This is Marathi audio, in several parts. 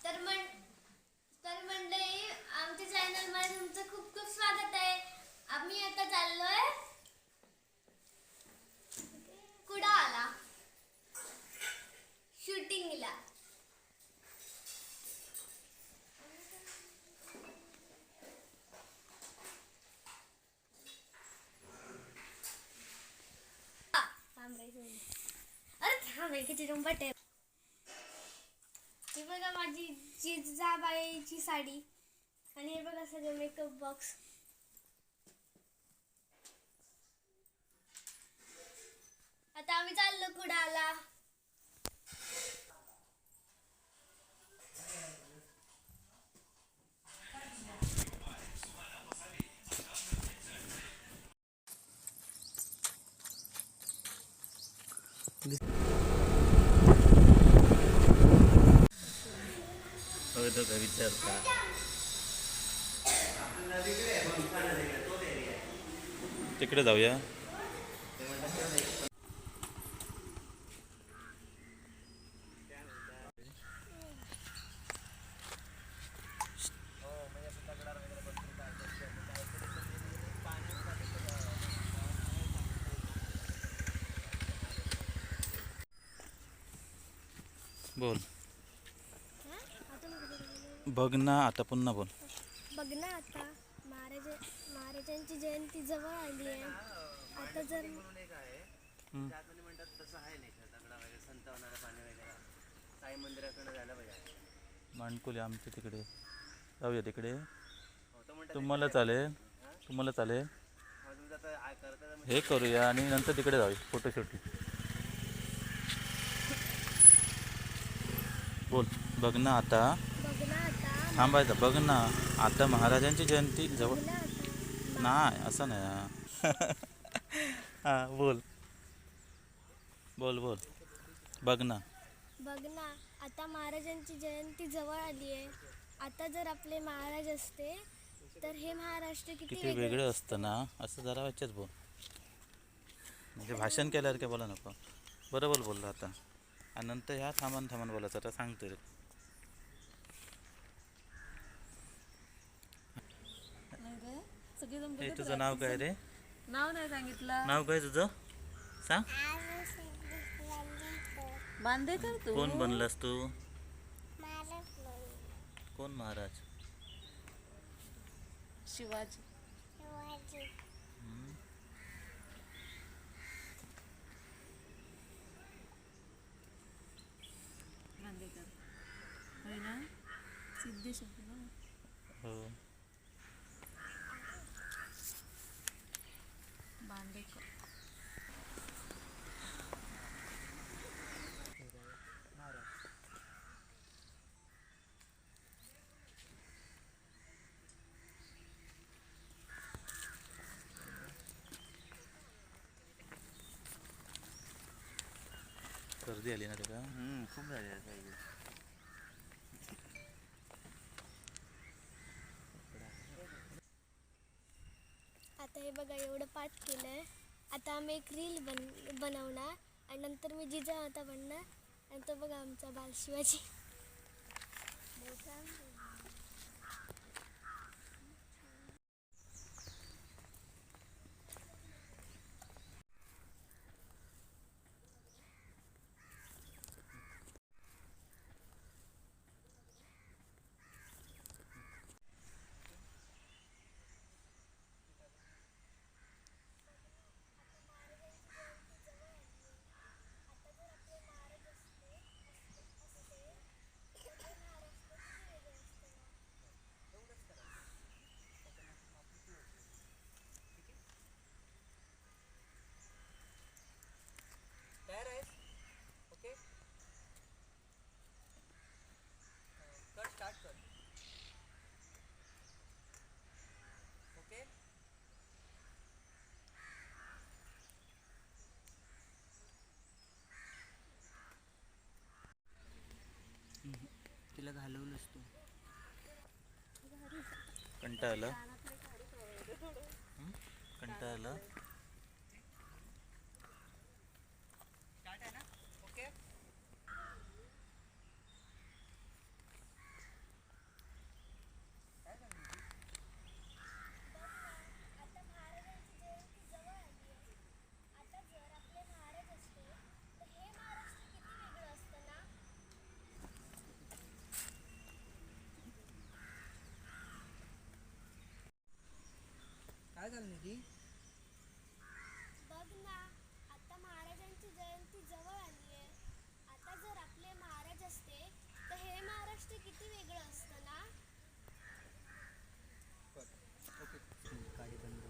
तर म्हण तर मंडळी आमच्या चॅनलमध्ये तुमचं खूप खूप स्वागत आहे. आम्ही आता चाललोय कुडा आला शूटिंगला अरे थांब रे किती रंबट आहे हे बघा माझी जिजाबाईची साडी. आणि हे बघा सगळे मेकअप बॉक्स आता आम्ही चाललो कुडाला बघतो का विचारता. तिकडे जाऊया बोल बघ ना आता पुन्हा बोल. बघ ना आता महाराज महाराजांची जयंती जवळ आली आहे. आता जर हम्म. आतमध्ये म्हणतात तसं आहे नाही दगडा वगैरे संत होणारं पाणी वगैरे साई मंदिराकडे जायला पाहिजे मांडकुले आमच्या तिकडे. जाऊया तिकडे. हो तो म्हणतात तुम्हाला चालेल तुम्हाला चालेल हा, तुमचं आता आ- करता तर हे करूया आणि नंतर तिकडे जाऊया फोटोशूट बोल. बघ ना आता. बघ ना आता. थांबायचं. बघ ना आता महाराजांची जयंती जवळ. नाही असं नाही. हां बोल. बोल बोल. बघ ना. बघ ना आता महाराजांची जयंती जवळ आली आहे. आता जर आपले महाराज असते तर हे महाराष्ट्र किती किती वेगळं असतं ना? असं जरा वाच्याच बोल. म्हणजे भाषण केल्यावर काय बोला नको. बरोबर बोलला आता. आणि नंतर ह्या थांबून थांबून बोलायचं आता सांगतो रे हे तुझं नाव काय रे? नाव नाही सांगितलं. नाव काय तुझं? सांग. बांदेकर तू. कोण बनलास तू? कोण महाराज? शिवाजी. हम्म. बांदेकर. होय ना? सिद्धेश होते ना हो बांदेकर गर्दी आली ना त्याला खूप झाले आता हे. बघा एवढं पाठ केलंय. आता आम्ही एक रील बन बनवणार. आणि नंतर मी जिजा आता बनणार. आणि तो बघा आमचा बाल शिवाजी तयार आहेस ओके कर स्टार्ट कर ओके तिला घालवलंस तू कंटाळलं. कंटाळलं स्टार्ट आहे ना ओके काय झालं निधी बघ ना आता महाराजांची जयंती जवळ आली आहे. आता जर आपले महाराज असते तर हे महाराष्ट्र किती वेगळं असतं ना? ओके. गाडी बंद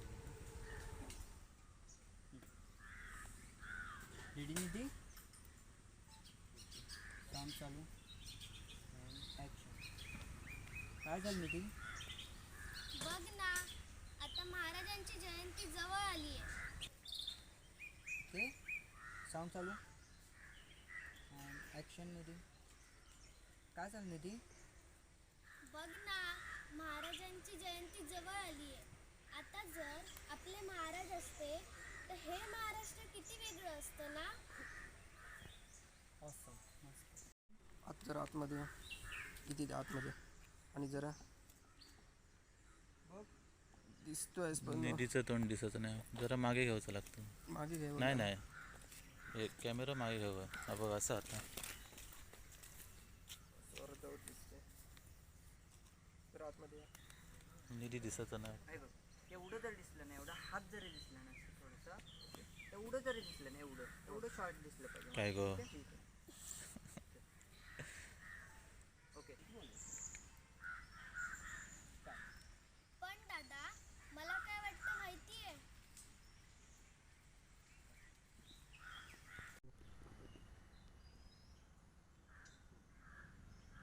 रेडी निधी काम चालू. ॲक्शन काय झालं निधी बघ ना आता महाराजांची जयंती जवळ आली आहे. साऊंड चालू? ॲक्शन निधी? काय झालं निधी? बघ ना महाराजांची जयंती जवळ आली आहे. आता जर आपले महाराज असते तर हे महाराष्ट्र किती वेगळं असतं ना? असं मस्त. आत जरा आतमध्ये किती आतमध्ये? आणि जरा दिसतोय पण निधीचं तोंड दिसत नाही. जरा मागे घ्यावचं लागतं. मागे घे नाही नाही. हे कॅमेरा मागे घ्यावा. हा बघ असं आता. निधी दिसत नाही. एवढं जरी दिसलं नाही एवढा हात जरी दिसला नाही थोडंसं एवढं जरी दिसलं नाही एवढं एवढं शॉर्ट दिसलं पाहिजे. काय गो ठीक आहे, ठीक आहे. ओके पण दादा मला काय वाटतं माहिती आहे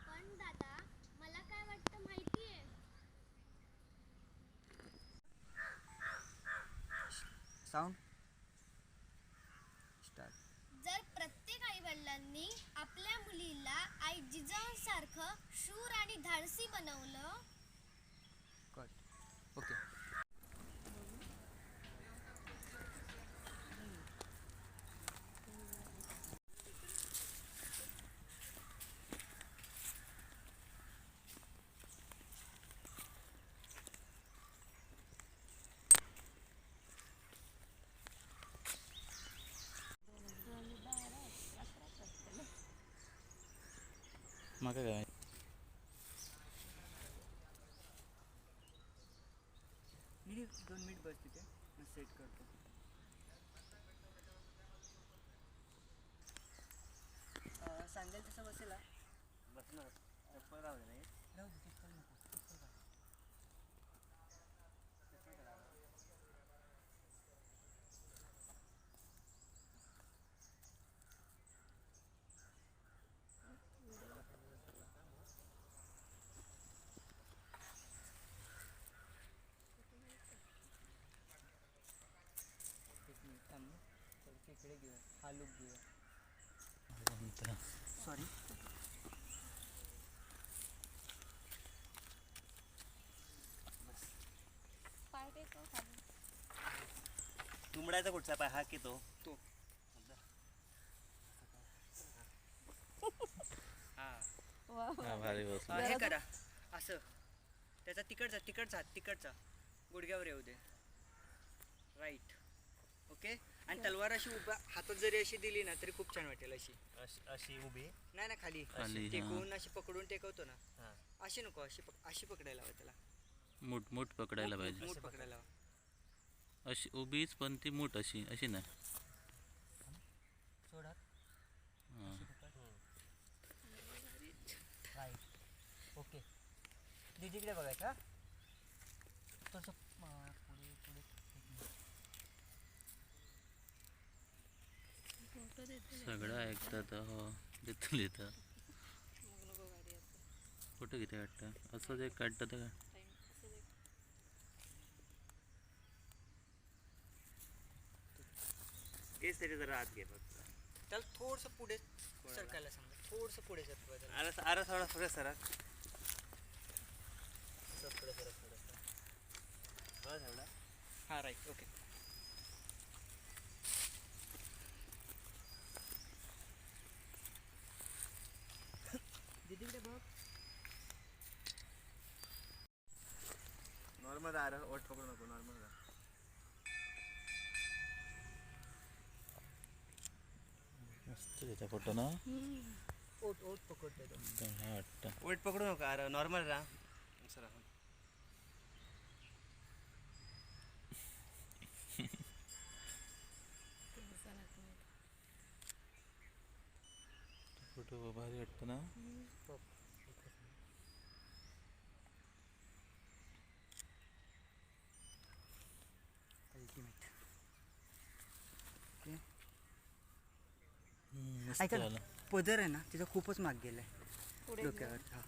पण दादा मला काय वाटतं माहिती आहे साऊंड स्टार्ट जर प्रत्येक आई वडिलांनी आपल्या मुलीला आई जिजाऊंसारखं शूर आणि धाडसी बनवलं कट ओके मग काय मी दोन मिनिट बस तिथे मी सेट करतो. सांगेल तसं बसेल? बस ना चप्पल राहू नाही राहू दे, चप्पल नको, चप्पल घाल. एक मिनिट थांब ना. घेऊया हा लुक घेऊया सॉरी तुंबडायचा कुठचा पाय? हा की तो? तो. हा. हा हे करा. असं. त्याचा तिकडचा तिकडचा तिकडचा. गुडघ्यावर येऊ दे. राईट ओके आणि तलवार अशी उभा हातात जरी अशी दिली ना तरी खूप छान वाटेल अशी. अशी अशी उभी? नाही ना खाली. खाली, अशी. टेकवून अशी पकडून टेकवतो ना. हा. अशी नको अशी पक अशी पकडायला हवं त्याला. मूठ मूठ पकडायला पाहिजे. मूठ पकडायला हवं. अशी उभीच पण ती मूठ अशी अशी ना सोडा. हां. राईट ओके दीदीकडे बघायचं हा? थोडंसं अं, पुढे पुढे एक मिनिट. फोटो देते सगळं ऐकतात हो. देतो आता फोटो किती काढतं असंच एक काढतं तर तरी जरा आत घे फक्त. त्याला थोडंसं पुढे सरकायला सांगा. थोडंसं पुढे सरकायला अरे अरे थोडा थोडा सरा. पुढे सरक पुढे बस एवढा हां राईट ओके आ रहा पकडू नको नॉर्मल रा मस्त देता फोटो ना. ओट ओट पकडते तो. ओट पकडू नको आर नॉर्मल राहा सर फोटो भारी वाटतं ना. ऐका ना आलं पदर आहे ना तिचा खूपच माग गेलाय. डोक्यावर हा.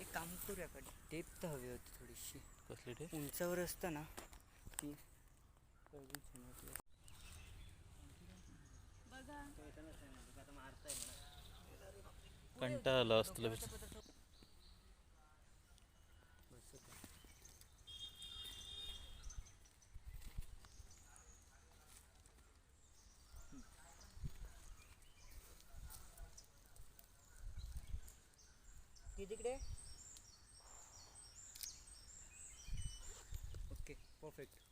एक काम करूया का टेप तर हवी होती थोडीशी. कसली ते उंचावर असतं ना ती. कंटाळा आला असतो बस होतं. ती तिकडे? ओके परफेक्ट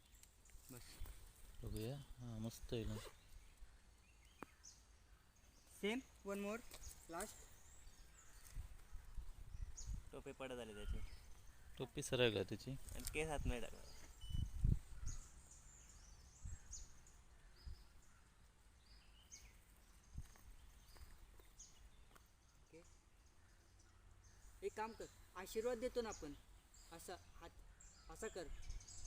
बस. बघूया. हां मस्त आहे ना. सेम वन मोर लास्ट टोपे पडत आले त्याचे. टोपी सरळ का त्याची? आणि केस हात नाही टाकला काम कर. आशीर्वाद देतो ना आपण. असा हात असा कर.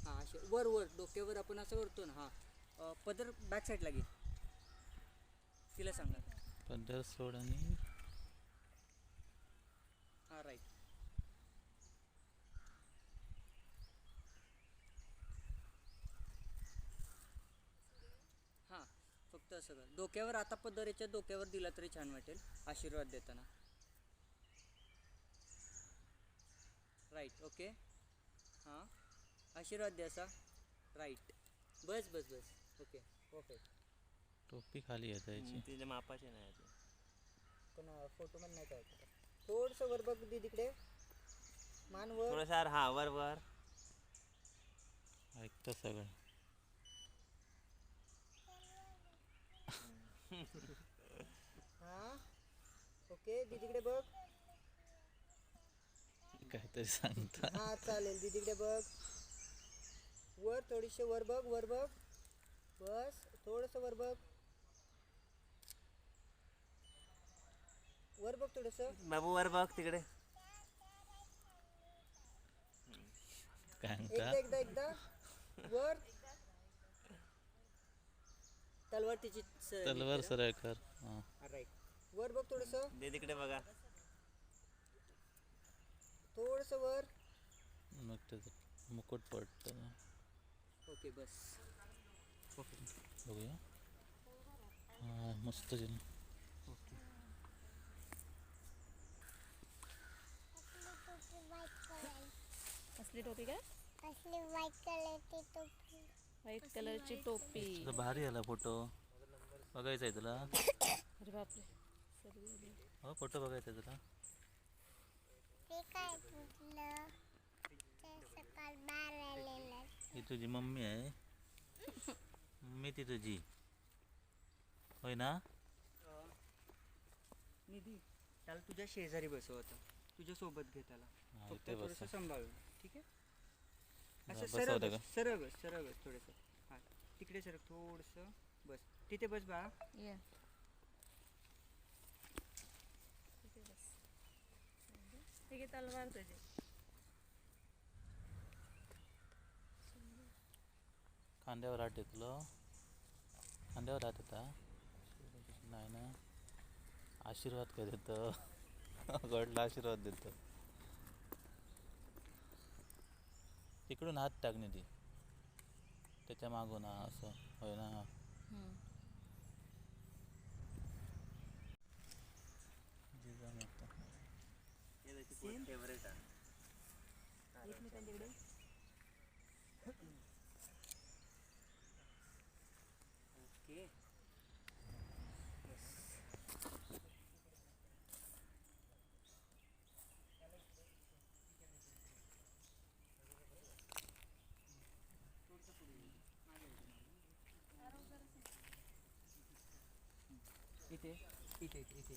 हां आशीर वर वर डोक्यावर आपण असं करतो ना हां. पदर बॅक साईडला घे. तिला सांगा. पदर सोड आणि हां राईट हां फक्त असं कर. डोक्यावर आता पदर याच्या डोक्यावर दिला तरी छान वाटेल. आशीर्वाद देताना. राईट ओके हां आशीर्वाद द्या असा राईट बस बस बस ओके परफेक्ट टोपी खाली आहे त्याची. तिच्या मापाचे नाही ते. पण फोटो पण नाही काय थोडंसं वर बघ दे तिकडे. मान वर. थोडंसं हा वर वर. ऐकतं सगळं. हां? ओके दे तिकडे बघ. काहीतरी सांगता. हा चालेल. दीदीकडे बघ. वर थोडीशी वर बघ वर बघ. बस थोडस वर बघ. वर बघ थोडस. बाबू वर बघ तिकडे. काय एकदा म्हणता? एकदा एकदा वर. तलवार तिची तलवार सरळ कर हां. राईट वर बघ थोडस. दे तिकडे बघा. थोडस वर. मग त्याचं मुकुट पडतं. ओके बस. बघूया. हां मस्त आहे ना ओके. असली टोपी काय? असली व्हाईट कलरची टोपी. व्हाईट कलरची टोपी. तुला भारी आला फोटो. बघायचा आहे तुला अरे बापरे. हो फोटो बघायचा आहे तुला ते काय तुटलं ते सकाळ बाहेर आलेलं ही तुझी मम्मी आहे. मम्मी ती तुझी. होय ना? निधी त्याला तुझ्या शेजारी बसव आता तुझ्या सोबत घे त्याला. हा, फक्त इथे थोडस बसा. सांभाळून. ठीक आहे? हा, असं सरळ बस सरळ बस सरळ बस थोडंसं. हां तिकडे सरळ थोडंसं बस. तिथे बस बा ये इथे बस. ठीक आहे तलवार तुझी खांद्यावर हात टेकलं. खांद्यावर हात होता. नाही ना. आशीर्वाद काय देतं. गडला आशीर्वाद देतं. तिकडून हात टाकणे ती. त्याच्या मागून हा असं. होय ना हम्म. जिजामाता. हे त्याची फेवरेट आहे एकमेकांच्याकडे ओके इथे इथे इथे इथे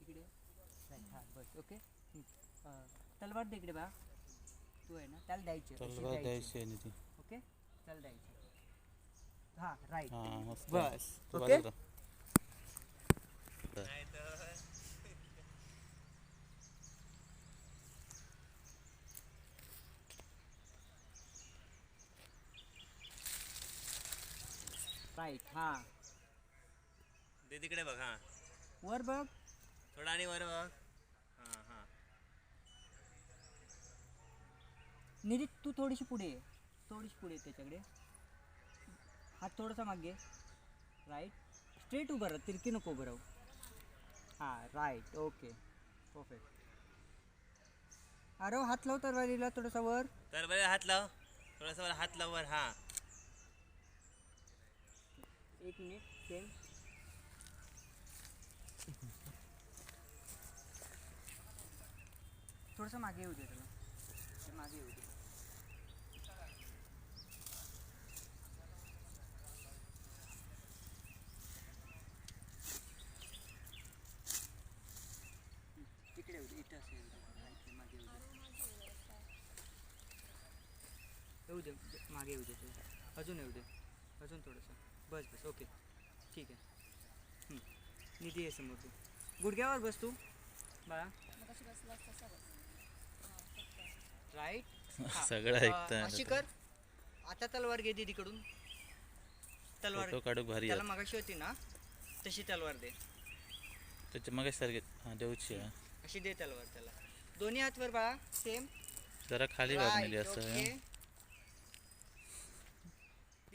इकडे नाही हां बस ओके? तलवार दे इकडे बा. तू आहे ना त्याला द्यायची. अशी तलवार द्यायची. आहे निधी ओके? त्याला द्यायची. हा राईट हा मस्त. बस. तू ओके? बाजूला. राईट हा. दे तिकडे बघ हां. वर बघ. थोडा आणि वर बघ हां हां निधी तू थोडीशी पुढे ये. थोडीशी पुढे त्याच्याकडे. हात थोडासा मागे. राईट स्ट्रेट उभं राहा. तिरकी नको उभं राहू. हां राईट ओके परफेक्ट अरे हात लाव तरवारीला थोडासा वर. तर बरं हात लाव. थोडासा वर हात लाव वर हां. एक मिनिट सेम थोडंसं मागे येऊ दे त्याला. मागे येऊ दे हं, इकडे येऊ दे इथं असेल इथे मागे येऊ दे येऊ दे मागे येऊ दे. अजून येऊ दे. अजून थोडंसं. बस बस. ओके. ठीक आहे. निधी आहे समोर तू. गुडघ्यावर बस तू. बाळा. राईट सगळं ऐकतं अशी कर. आता तलवार घे दीदीकडून. तलवार. काढूक भारी त्याला मगाशी होती ना तशी तलवार दे. त्याच्या मग सारखे हा देऊची अशी दे तलवार त्याला. दोन्ही हात वर बाळा सेम जरा खाली वागलेली असं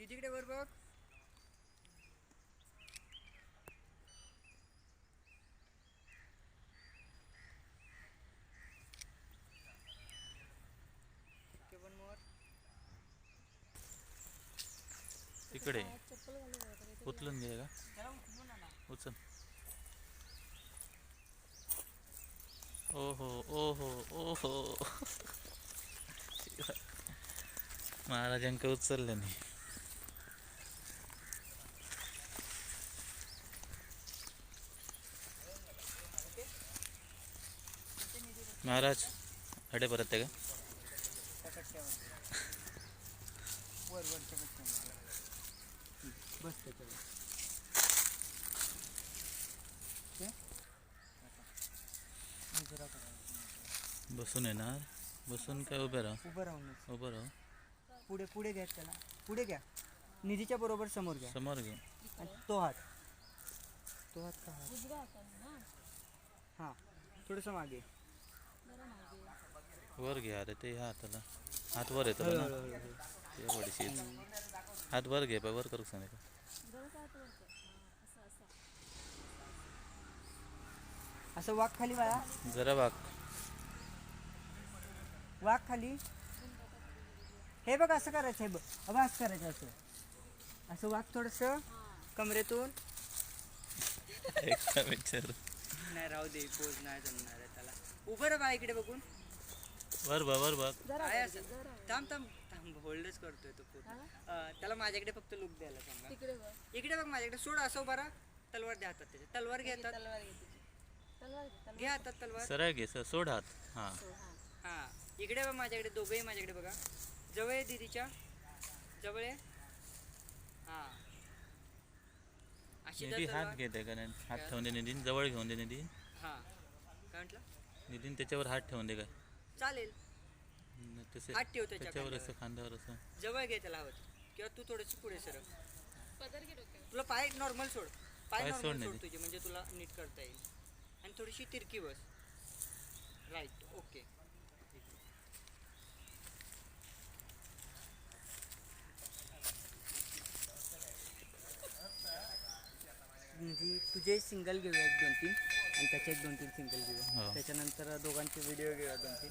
okay. दीदीकडे वर बघ. इकडे उचलून घे का. उचल ओहो ओहो ओहो महाराजांक उचलले नाही हं, जरा करा. बसून येणार बसून काय उभे राहा. उभं राहूनच उभं राहा. पुढे पुढे घ्या त्याला. पुढे घ्या. निधीच्या बरोबर समोर घ्या. समोर घे आणि तो हात. तो हात का हात? हाँ. थोडंसं मागे. वर घे अरे ते ह्या हाताला हात वर येतो ना. ते बडीशीच हात वर घे पाय वर करू सांग असं वाघ खाली वाळा जरा वाग वाघ खाली. हे बघ असं करायचं हे बघ. अबा असं करायचं असं. असं वाघ थोडस कमरेतून. विचार. नाही राहू दे पोज नाही जमणार आहे त्याला. उभं राहा बा इकडे बघून. वर बा वर बघ. काय असं? थांब थांब थांब. होल्डच करतोय तो पूर्ण. अं, त्याला माझ्याकडे फक्त लुक द्यायला सांगा. तिकडे बघ. इकडे बघ माझ्याकडे. सोड असं राहा. तलवार द्या हातात त्याच्या तलवार घे हातात. तलवार घे तुझी तलवार घे तलवार घे हातात तलवार. सरळ घे सर सोड हात. हा. हो, हा. हा. इकडे बघ माझ्याकडे. दोघंही माझ्याकडे बघा. जवळ आहे दीदीच्या. जवळ आहे. हा. अशी निधी हात तलवार- घेते कारण हात ठेवून दे निधीन. जवळ घेऊन दे निधी हा. काय म्हटलं? निधीन त्याच्यावर हात ठेवून दे काय? चालेल. न तसे हात ठेव त्याच्या त्याच्यावर खांद्यावर. असं खांद्यावर असं. जवळ घे त्याला हवं किंवा तू थोडीशी पुढे सर पदर घे डोक्यावर. तुला पाय नॉर्मल सोड. पाय पाय सोड नॉर्मल नाही. सोड ते. तुझे म्हणजे तुला नीट करता येईल. आणि थोडीशी तिरकी बस. राईट ओके म्हणजे तुझे सिंगल घेऊया एक दोन तीन आणि त्याचे एक दोन तीन सिंगल घेऊया. त्याच्यानंतर दोघांचे व्हिडिओ घेऊया दोन तीन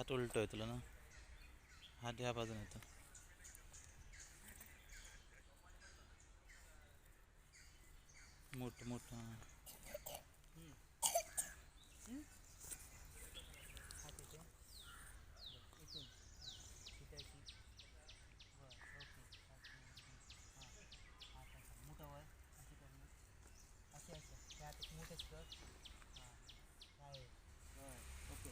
हात उलटो आहे तुला ना. हात ह्या बाजून येतो मोठ मोठ हात इथे बरं, इथून तिथे अशी वर ओके हां हात असा मोठा वर अशी करणं असे असे त्या हातात मोठेच कर हां काय वर ओके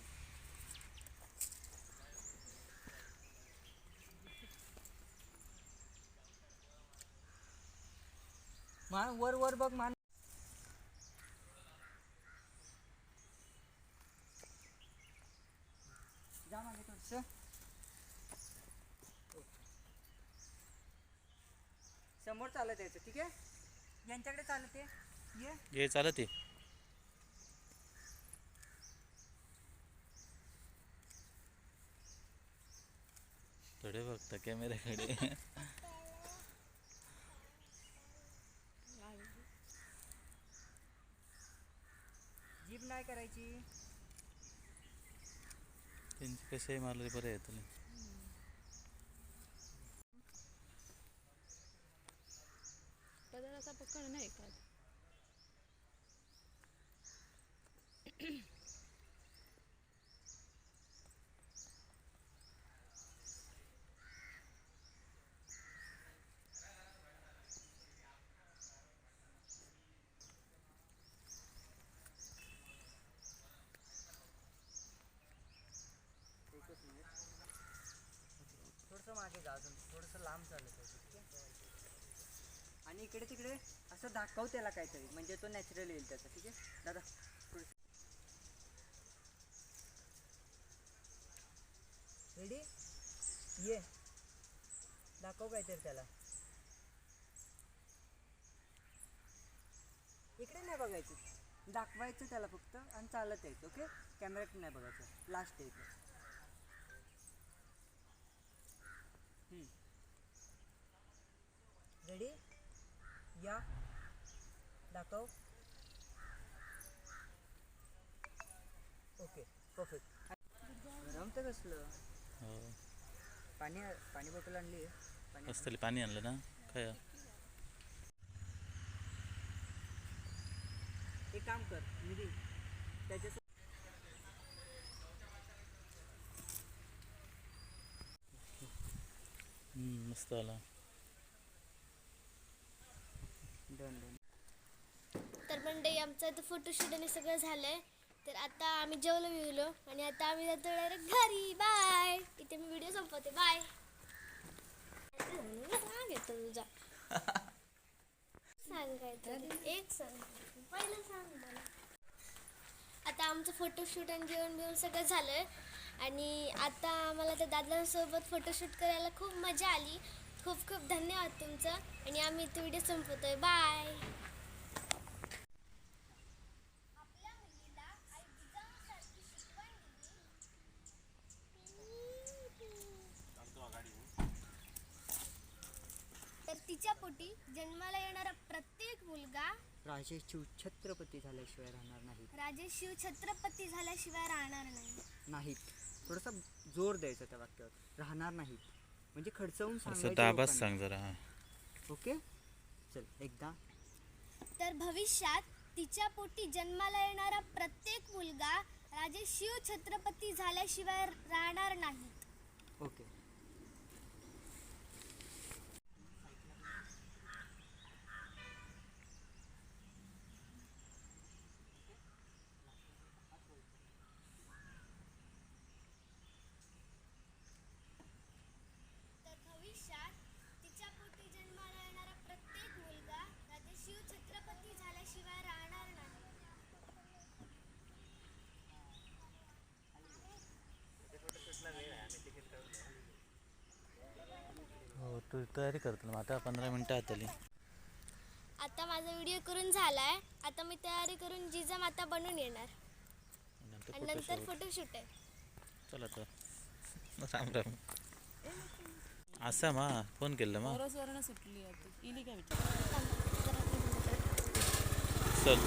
मान वर वर बघ मान. जा मागे समोर चालत यायचं ठीक आहे? यांच्याकडे चालत आहे. ये. ये चालत ये थोडे बघता कॅमेऱ्याकडे नाही करायची त्यांचे कसे मारले बरे आहे तुला पदर असा पकड नाही का थोडंसं मागे जा अजून. थोडंसं लांब चालत आहे आणि इकडे तिकडे असं दाखव त्याला काहीतरी. म्हणजे तो नॅचरल येईल त्याचा ठीक आहे? दादा रेडी ये. दाखव काहीतरी त्याला. इकडे नाही बघायचं. दाखवायचं त्याला फक्त आणि चालत यायचं ओके? कॅमेऱ्यात नाही बघायचं. लास्ट आहे इथे रेडी? या. दाखव. ओके परफेक्ट गरम तर कसलं? हो. पाणी पाणी बॉटल आणली. पाणी असतले पाणी आणलं ना. काय एक काम कर निधी. त्याच्या मस्त आला. Done done. तर मंडळी आमचं आता फोटोशूट आणि सगळं झालंय. तर आता आम्ही जेवलो बिवलो आणि आता आम्ही जातो डायरेक्ट घरी. बाय इथे मी व्हिडिओ संपवते. बाय सांग येतो तुझा. सांगायचं एक सांग. पहिलं सांग मला. आता आमचं फोटोशूट आणि जेवण बिवण सगळं झालं आणि आता आम्हाला त्या दादांसोबत फोटोशूट करायला खूप मजा आली. खूप खूप धन्यवाद तुमचं. आणि आम्ही इथे व्हिडिओ संपवतोय. बाय तर तिच्या पोटी जन्माला येणारा प्रत्येक मुलगा राजेश शिव छत्रपती झाल्याशिवाय राहणार नाही राजे शिव छत्रपती झाल्याशिवाय राहणार नाही. नाहीत. थोडासा जोर द्यायचा त्या वाक्यावर. राहणार नाहीत. म्हणजे खडचवून असं सांगायचं दाबाच. सांग जरा हा. ओके? चल एकदा. तर भविष्यात तिच्या पोटी जन्माला येणारा प्रत्येक मुलगा राजे शिव छत्रपती झाल्याशिवाय राहणार नाहीत ओके तर भविष्यात तिच्या पोटी जन्माला येणारा प्रत्येक मुलगा राजे शिव छत्रपती झाल्याशिवाय राहणार नाही हो तू तयारी करतो ना आता पंधरा मिनटं आत आली आता माझा व्हिडिओ करून झालाय. आता मी तयारी करून जिजा माता बनून येणार. नंतर आणि नंतर फोटो फोटोशूट आहे. चला तर. राम राम असा मा फोन केलं मा. सुटली आता. चल.